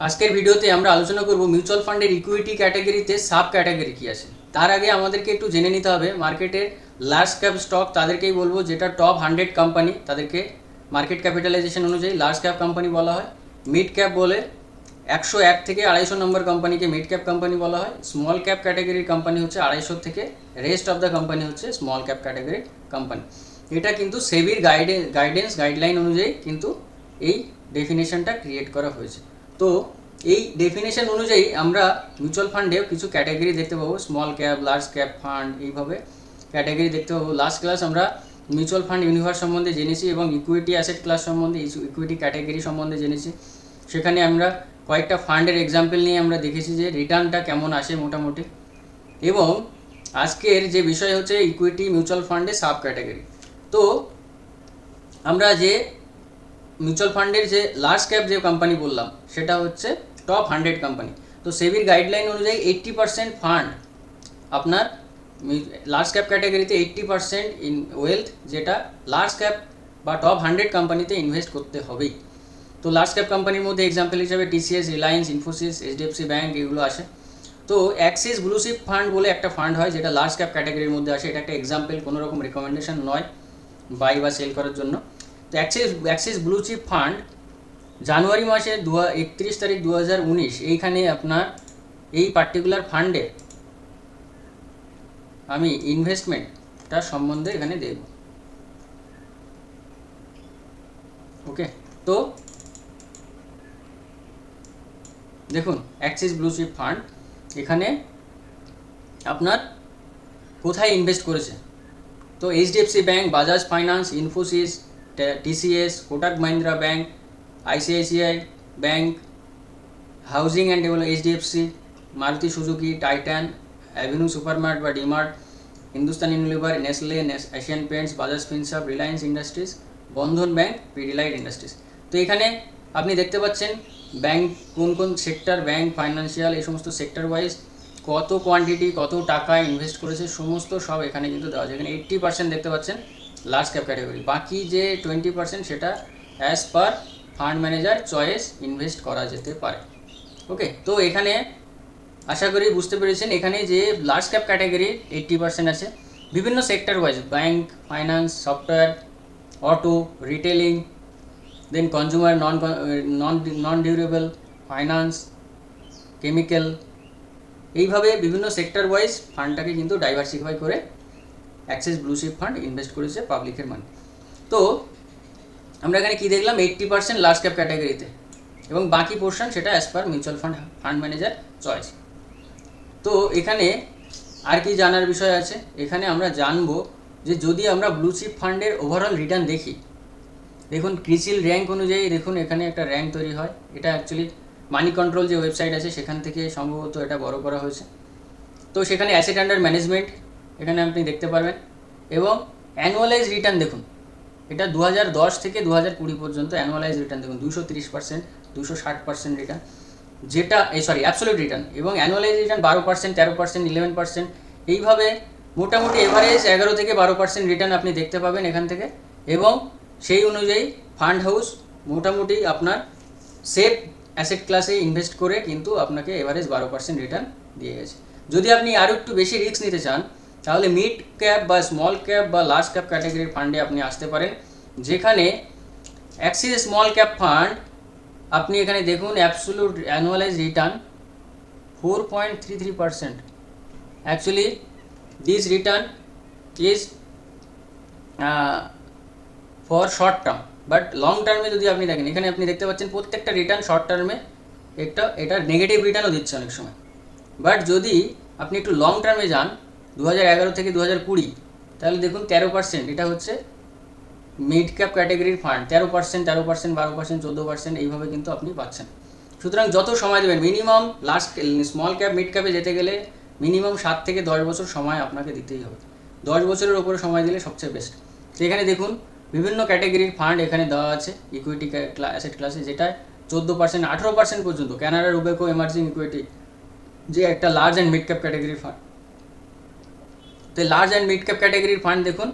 আজকের ভিডিওতে আমরা আলোচনা করব মিউচুয়াল ফান্ডের ইকুইটি ক্যাটাগরিতে সাব ক্যাটাগরি কি আছে। তার আগে আমাদেরকে একটু জেনে নিতে হবে মার্কেটের লার্জ ক্যাপ স্টক তাদেরকেই বলব যেটা টপ হান্ড্রেড কোম্পানি তাদেরকে মার্কেট ক্যাপিটালাইজেশন অনুযায়ী লার্জ ক্যাপ কোম্পানি বলা হয়। মিড ক্যাপ বলে একশো এক থেকে আড়াইশো নম্বর কোম্পানিকে মিড ক্যাপ কোম্পানি বলা হয়। স্মল ক্যাপ ক্যাটাগরির কোম্পানি হচ্ছে আড়াইশো থেকে রেস্ট অফ দ্য কোম্পানি হচ্ছে স্মল ক্যাপ ক্যাটাগরির কোম্পানি এটা কিন্তু সেবির গাইডে গাইডেন্স গাইডলাইন অনুযায়ী কিন্তু এই ডেফিনেশনটা ক্রিয়েট করা হয়েছে। তো এই ডেফিনেশন অনুযায়ী আমরা মিউচুয়াল ফান্ডেও কিছু ক্যাটাগরি দেখতে পাবো small cap large cap fund এইভাবে ক্যাটাগরি দেখতে পাবো। লাস্ট ক্লাস আমরা মিউচুয়াল ফান্ড ইউনিভার্স সম্বন্ধে জেনেছি এবং ইকুইটি অ্যাসেট ক্লাস সম্বন্ধে ইকুইটি ক্যাটাগরি সম্বন্ধে জেনেছি। সেখানে আমরা কয়েকটা ফান্ডের এক্সাম্পল নিয়ে আমরা দেখেছি যে রিটার্নটা কেমন আসে মোটামুটি। এবং আজকের যে বিষয় হচ্ছে ইকুইটি মিউচুয়াল ফান্ডের সাব ক্যাটাগরি তো আমরা যে মিউচুয়াল ফান্ডের যে লার্জ ক্যাপ যে কোম্পানি বললাম, সেটা হচ্ছে টপ হান্ড্রেড কোম্পানি তো সেবির গাইডলাইন অনুযায়ী এইট্টি পার্সেন্ট ফান্ড আপনার লার্জ ক্যাপ ক্যাটাগরিতে এইট্টি পার্সেন্ট ইন ওয়েলথ যেটা লার্জ ক্যাপ বা টপ হান্ড্রেড কোম্পানিতে ইনভেস্ট করতে হবেই। তো লার্জ ক্যাপ কোম্পানির মধ্যে এক্সাম্পল হিসাবে TCS Reliance Infosys HDFC bank এগুলো আসে। তো অ্যাক্সিস ব্লুশিপ ফান্ড বলে একটা ফান্ড হয়, যেটা লার্জ ক্যাপ ক্যাটাগরির মধ্যে আসে। এটা একটা এক্সাম্পল কোনো রকম রেকমেন্ডেশন নয় বাই বা সেল করার জন্য। তো Axis Axis blue chip fund জানুয়ারি মাসে দু একত্রিশ তারিখ দু হাজার উনিশ, এইখানে আপনার এই পার্টিকুলার ফান্ডে আমি ইনভেস্টমেন্টটার সম্বন্ধে এখানে দেব। ওকে, তো দেখুন, অ্যাক্সিস ব্লু চিপ ফান্ড এখানে আপনার কোথায় ইনভেস্ট করেছে? তো HDFC bank Bajaj finance, Infosys TCS, Kotak Mahindra bank ICICI bank housing and develop HDFC, Maruti Suzuki, Titan, avenue supermart বা DMart, Hindustan Unilever, Nestle Asian paints, Bajaj finserv Reliance industries, Bandhan bank Pidilite industries. তো এখানে আপনি দেখতে পাচ্ছেন bank কোন কোন sector bank financial, এই সমস্ত সেক্টর ওয়াইজ কত কোয়ান্টিটি কত টাকা ইনভেস্ট করেছে, সমস্ত সব এখানে কিন্তু দেওয়া আছে। এখানে এইট্টি পার্সেন্ট দেখতে পাচ্ছেন। লার্জ ক্যাপ ক্যাটাগরি বাকি যে টোয়েন্টি পার্সেন্ট সেটা as per fund manager choice invest করা যেতে পারে। ওকে তো এখানে আশা করি বুঝতে পেরেছেন, এখানে যে large cap category eighty percent আছে। বিভিন্ন sector wise bank finance software auto retailing then consumer non non non durable finance chemical এইভাবে বিভিন্ন সেক্টর ওয়াইজ ফান্ডটাকে কিন্তু ডাইভার্সিফাই করে অ্যাক্সেস ব্লুশিপ ফান্ড ইনভেস্ট করেছে পাবলিকের মানি তো আমরা এখানে কি দেখলাম? এইট্টি পার্সেন্ট লার্জ ক্যাপ ক্যাটাগরিতে এবং বাকি পোর্শন সেটা as per mutual fund fund manager choice তো এখানে আর কি জানার বিষয় আছে? এখানে আমরা জানব যে যদি আমরা ব্লু চিপ ফান্ডের ওভারঅল রিটার্ন দেখি, দেখুন ক্রিসিল র্যাঙ্ক অনুযায়ী দেখুন এখানে একটা র্যাঙ্ক তৈরি হয়। এটা অ্যাকচুয়ালি মানি কন্ট্রোল যে ওয়েবসাইট আছে, সেখান থেকে সম্ভবত এটা বড় করা হয়েছে। তো সেখানে অ্যাসেট আন্ডার ম্যানেজমেন্ট এখানে আপনি দেখতে পারবেন। এবং অ্যানুয়ালাইজ রিটার্ন দেখুন। এটা দু থেকে দু হাজার কুড়ি পর্যন্ত অ্যানুয়ালাইজ রিটার্ন দেখুন। দুশো তিরিশ পার্সেন্ট দুশো ষাট পার্সেন্ট রিটার্ন যেটা, এই সরি অ্যাবসোলিউট রিটার্ন এবং অ্যানুয়ালাইজ রিটার্ন বারো পার্সেন্ট তেরো পার্সেন্ট ইলেভেন পার্সেন্ট এইভাবে মোটামুটি এভারেজ এগারো থেকে বারো পার্সেন্ট রিটার্ন আপনি দেখতে পাবেন এখান থেকে। এবং সেই অনুযায়ী ফান্ড হাউস মোটামুটি আপনার সেফ অ্যাসেট ক্লাসে ইনভেস্ট করে কিন্তু আপনাকে এভারেজ বারো পার্সেন্ট রিটার্ন দিয়ে গেছে। যদি আপনি আরও একটু বেশি রিস্ক নিতে চান তাহলে মিড ক্যাপ বা স্মল ক্যাপ বা লার্জ ক্যাপ ক্যাটাগরির ফান্ডে আপনি আসতে পারেন। যেখানে অ্যাক্সিস স্মল ক্যাপ ফান্ড আপনি এখানে দেখুন absolute annualize return four point three three percent actually this return is for short term but long টার্মে যদি আপনি দেখেন, এখানে আপনি দেখতে পাচ্ছেন প্রত্যেকটা রিটার্ন শর্ট টার্মে একটা, এটা নেগেটিভ রিটার্নও দিচ্ছে অনেক সময়। বাট যদি আপনি একটু লং টার্মে যান দু হাজার এগারো থেকে দু হাজার কুড়ি, তাহলে দেখুন তেরো পার্সেন্ট এটা হচ্ছে মিড ক্যাপ ক্যাটাগরির ফান্ড তেরো পার্সেন্ট তেরো পার্সেন্ট বারো পার্সেন্ট চোদ্দ পার্সেন্ট এইভাবে কিন্তু আপনি পাচ্ছেন। সুতরাং যত সময় দেবেন minimum last small cap mid ক্যাপে যেতে গেলে মিনিমাম সাত থেকে দশ বছর সময় আপনাকে দিতেই হবে। দশ বছরের ওপরে সময় দিলে সবচেয়ে বেস্ট এখানে দেখুন, বিভিন্ন ক্যাটাগরির ফান্ড এখানে দেওয়া আছে ইকুইটি অ্যাসেট ক্লাসে যেটা চোদ্দ পার্সেন্ট আঠেরো পার্সেন্ট পর্যন্ত ক্যানাডা রুবেকো এমার্জিং ইকুইটি যে একটা লার্জ অ্যান্ড মিড ক্যাপ ক্যাটাগরির ফান্ড তো লার্জ অ্যান্ড মিড ক্যাপ ক্যাটাগরির ফান্ড দেখুন,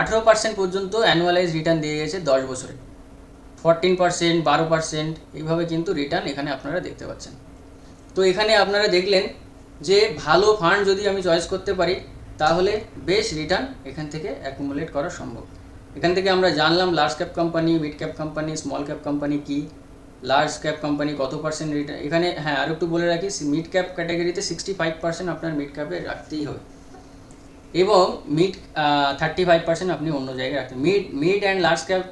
আঠেরো পার্সেন্ট পর্যন্ত অ্যানুয়ালাইজ রিটার্ন দিয়ে গেছে দশ বছরে। ফরটিন পার্সেন্ট বারো পার্সেন্ট এইভাবে কিন্তু রিটার্ন এখানে আপনারা দেখতে পাচ্ছেন। তো এখানে আপনারা দেখলেন যে ভালো ফান্ড যদি আমি চয়েস করতে পারি, তাহলে বেশ রিটার্ন এখান থেকে অ্যাকুমুলেট করা সম্ভব। এখান থেকে আমরা জানলাম large cap company mid cap company small cap company কি লার্জ ক্যাপ কোম্পানি কত পার্সেন্ট রিটার্ন এখানে হ্যাঁ আর একটু বলে রাখি মিড ক্যাপ ক্যাটাগরিতে সিক্সটি ফাইভ পার্সেন্ট আপনার মিড ক্যাপে রাখতেই হবে। এবং মিড থার্টি ফাইভ পার্সেন্ট আপনি অন্য জায়গায় রাখতে mid mid and large cap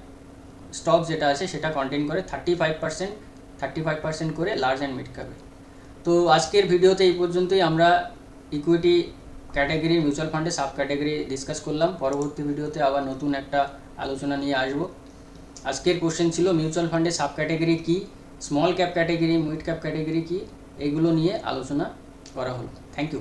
stock যেটা আছে সেটা কন্টেন করে thirty five percent thirty five percent করে লার্জ অ্যান্ড মিড ক্যাপে তো আজকের ভিডিওতে এই পর্যন্তই। আমরা ইকুইটি ক্যাটাগরি মিউচুয়াল ফান্ডে সাব ক্যাটাগরি ডিসকাস করলাম। পরবর্তী ভিডিওতে আবার নতুন একটা আলোচনা নিয়ে আসব। আজকের কোশ্চেন ছিল মিউচুয়াল ফান্ডে সাব ক্যাটাগরি কী small cap category mid cap category কী, এগুলো নিয়ে আলোচনা করা হলো। Thank you